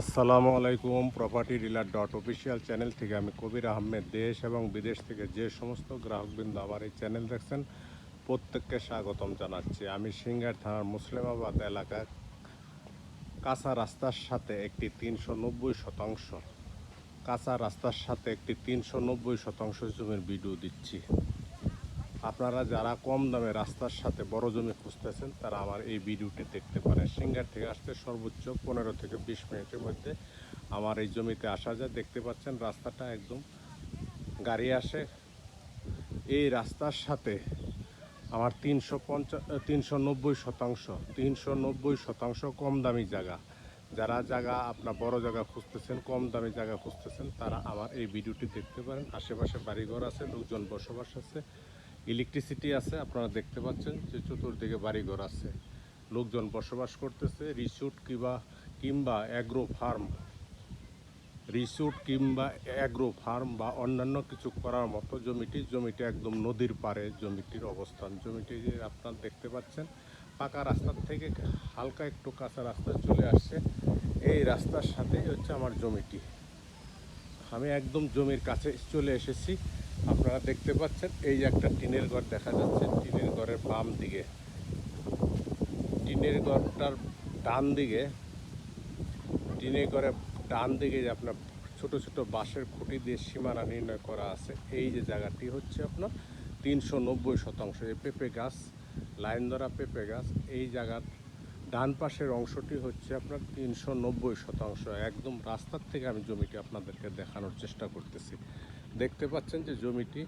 আসসালামু আলাইকুম property dealer dot official channel থেকে আমি কবির আহমেদ। দেশ এবং বিদেশ থেকে যে সমস্ত গ্রাহকবৃন্দ আমার এই চ্যানেল দেখছেন, প্রত্যেককে স্বাগতম জানাচ্ছি। আমি সিঙ্গার থানার মুসলিমাবাদ এলাকার কাঁচা রাস্তার সাথে একটি তিনশো নব্বই শতাংশ, কাঁচা রাস্তার সাথে একটি তিনশো নব্বই শতাংশ জমির ভিডিও দিচ্ছি। আপনারা যারা কম দামে রাস্তার সাথে বড় জমি খুঁজতেছেন, তারা আমার এই ভিডিওটি দেখতে পারেন। সিঙ্গার থেকে আসতে সর্বোচ্চ পনেরো থেকে বিশ মিনিটের মধ্যে আমার এই জমিতে আসা যায়। দেখতে পাচ্ছেন রাস্তাটা একদম গাড়ি আসে। এই রাস্তার সাথে আমার তিনশো পঞ্চাশ তিনশো নব্বই শতাংশ, তিনশো নব্বই শতাংশ কম দামি জায়গা। যারা জায়গা আপনার বড় জায়গা খুঁজতেছেন, কম দামি জায়গা খুঁজতেছেন, তারা আমার এই ভিডিওটি দেখতে পারেন। আশেপাশে বাড়িঘর আছে, লোকজন বসবাস আছে। ইলেকট্রিসিটি আছে, আপনারা দেখতে পাচ্ছেন যে চতুর্দিকে বাড়িঘর আছে। লোকজন বসবাস করতেছে রিসোর্ট কিংবা কিংবা অ্যাগ্রো ফার্ম রিসোর্ট কিংবা অ্যাগ্রো ফার্ম বা অন্যান্য কিছু করার মতো জমিটি জমিটি একদম নদীর পাড়ে জমিটির অবস্থান। জমিটি যে আপনারা দেখতে পাচ্ছেন, পাকা রাস্তার থেকে হালকা একটু কাঁচা রাস্তা চলে আসছে। এই রাস্তার সাথেই হচ্ছে আমার জমিটি। আমি একদম জমির কাছে চলে এসেছি। আপনারা দেখতে পাচ্ছেন, এই যে একটা টিনের ঘর দেখা যাচ্ছে। টিনের ঘরের বাম দিকে, টিনের ঘরটার ডান দিকে, টিনের ঘরের ডান দিকে যে আপনার ছোট ছোট বাঁশের খুঁটি দিয়ে সীমানা নির্ণয় করা আছে, এই যে জায়গাটি হচ্ছে আপনার তিনশো নব্বই শতাংশ। এই পেঁপে গাছ, লাইন ধরা পেঁপে গাছ, এই জায়গার ডান পাশের অংশটি হচ্ছে আপনার তিনশো নব্বই শতাংশ। একদম রাস্তার থেকে আমি জমিটি আপনাদেরকে দেখানোর চেষ্টা করতেছি। দেখতে পাচ্ছেন যে জমিটি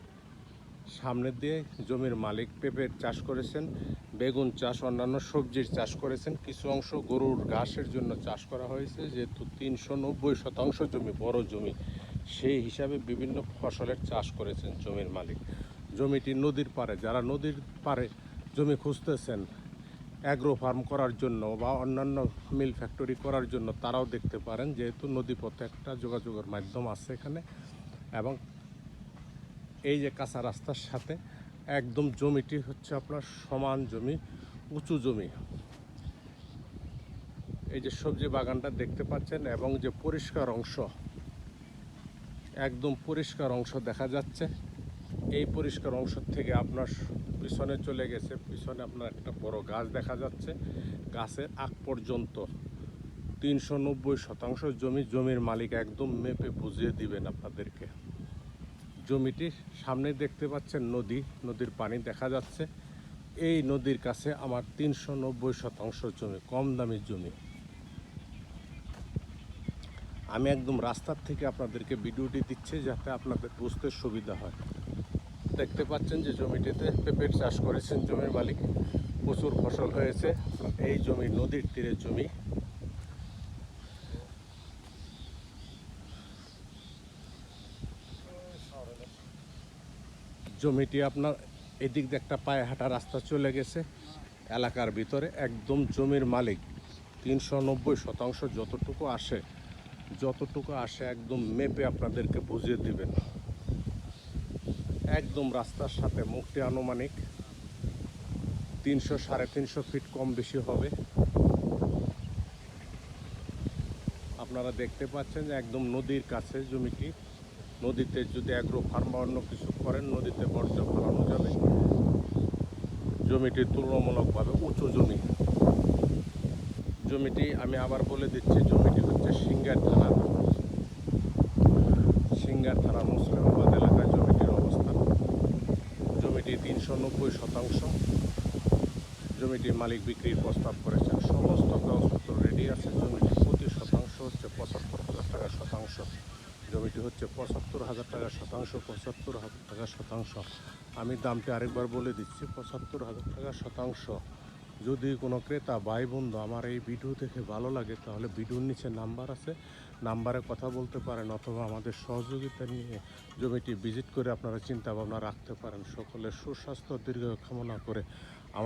সামনের দিয়ে জমির মালিক পেঁপের চাষ করেছেন, বেগুন চাষ, অন্যান্য সবজির চাষ করেছেন। কিছু অংশ গরুর ঘাসের জন্য চাষ করা হয়েছে, যেহেতু তিনশো নব্বই শতাংশ জমি বড় জমি, সেই হিসাবে বিভিন্ন ফসলের চাষ করেছেন জমির মালিক। জমিটি নদীর পাড়ে, যারা নদীর পারে জমি খুঁজতেছেন অ্যাগ্রো ফার্ম করার জন্য বা অন্যান্য মিল ফ্যাক্টরি করার জন্য, তারাও দেখতে পারেন, যেহেতু নদীপথে একটা যোগাযোগের মাধ্যম আছে এখানে। এবং এই যে কাঁচা রাস্তার সাথে একদম জমিটি হচ্ছে আপনার সমান জমি, উঁচু জমি। এই যে সবজি বাগানটা দেখতে পাচ্ছেন এবং যে পরিষ্কার অংশ, একদম পরিষ্কার অংশ দেখা যাচ্ছে। এই পরিষ্কার অংশ থেকে আপনার পিছনে চলে গেছে, পিছনে আপনার একটা বড় গাছ দেখা যাচ্ছে। গাছের আগ পর্যন্ত তিনশো নব্বই শতাংশ জমি, জমির মালিক একদম মেপে বুঝিয়ে দিবেন আপনাদেরকে। জমিটির সামনে দেখতে পাচ্ছেন নদী, নদীর পানি দেখা যাচ্ছে। এই নদীর কাছে আমার তিনশো নব্বই শতাংশ জমি, কম দামি জমি। আমি একদম রাস্তার থেকে আপনাদেরকে ভিডিওটি দিচ্ছি যাতে আপনাদের বুঝতে সুবিধা হয়। দেখতে পাচ্ছেন যে জমিটিতে পেঁপের চাষ করেছেন জমির মালিক। প্রচুর ফসল হয়েছে। এই জমি নদীর তীরে জমি। জমিটি আপনার এদিক দিয়ে একটা পায়ে হাঁটা রাস্তা চলে গেছে। এলাকার ভিতরে একদম জমির মালিক তিনশো নব্বই শতাংশ যতটুকু আসে যতটুকু আসে একদম মেপে আপনাদেরকে বুঝিয়ে দিবেন। একদম রাস্তার সাথে মুখটি আনুমানিক তিনশো সাড়ে তিনশো ফিট কম বেশি হবে। আপনারা দেখতে পাচ্ছেন যে একদম নদীর কাছে জমিটি নদীতে যদি অ্যাগ্রো ফার্ম বা অন্য কিছু করেন, নদীতে বর্জ্য ফেলানো যাবে। জমিটি তুলনামূলকভাবে উঁচু জমি। জমিটি, আমি আবার বলে দিচ্ছি, জমিটি হচ্ছে সিঙ্গার থানা। সিঙ্গার থানা মুসলিমাবাদ এলাকায় জমিটির অবস্থান। জমিটি তিনশো নব্বই শতাংশ। জমিটির মালিক বিক্রির প্রস্তাব করেছেন। সমস্ত কাগজপত্র রেডি আছে জমিটির প্রতি শতাংশ হচ্ছে পঁচাত্তর হাজার টাকা শতাংশ জমিটি হচ্ছে পঁচাত্তর হাজার টাকা শতাংশ, পঁচাত্তর হাজার টাকা শতাংশ। আমি দামটি আরেকবার বলে দিচ্ছি, পঁচাত্তর হাজার টাকা শতাংশ। যদি কোনো ক্রেতা ভাই বন্ধু আমার এই ভিডিও দেখে ভালো লাগে, তাহলে ভিডিওর নিচে নাম্বার আছে। নাম্বারে কথা বলতে পারেন অথবা আমাদের সহযোগিতা নিয়ে জমিটি ভিজিট করে আপনারা চিন্তা ভাবনা রাখতে পারেন। সকলের সুস্বাস্থ্য দীর্ঘ কামনা করে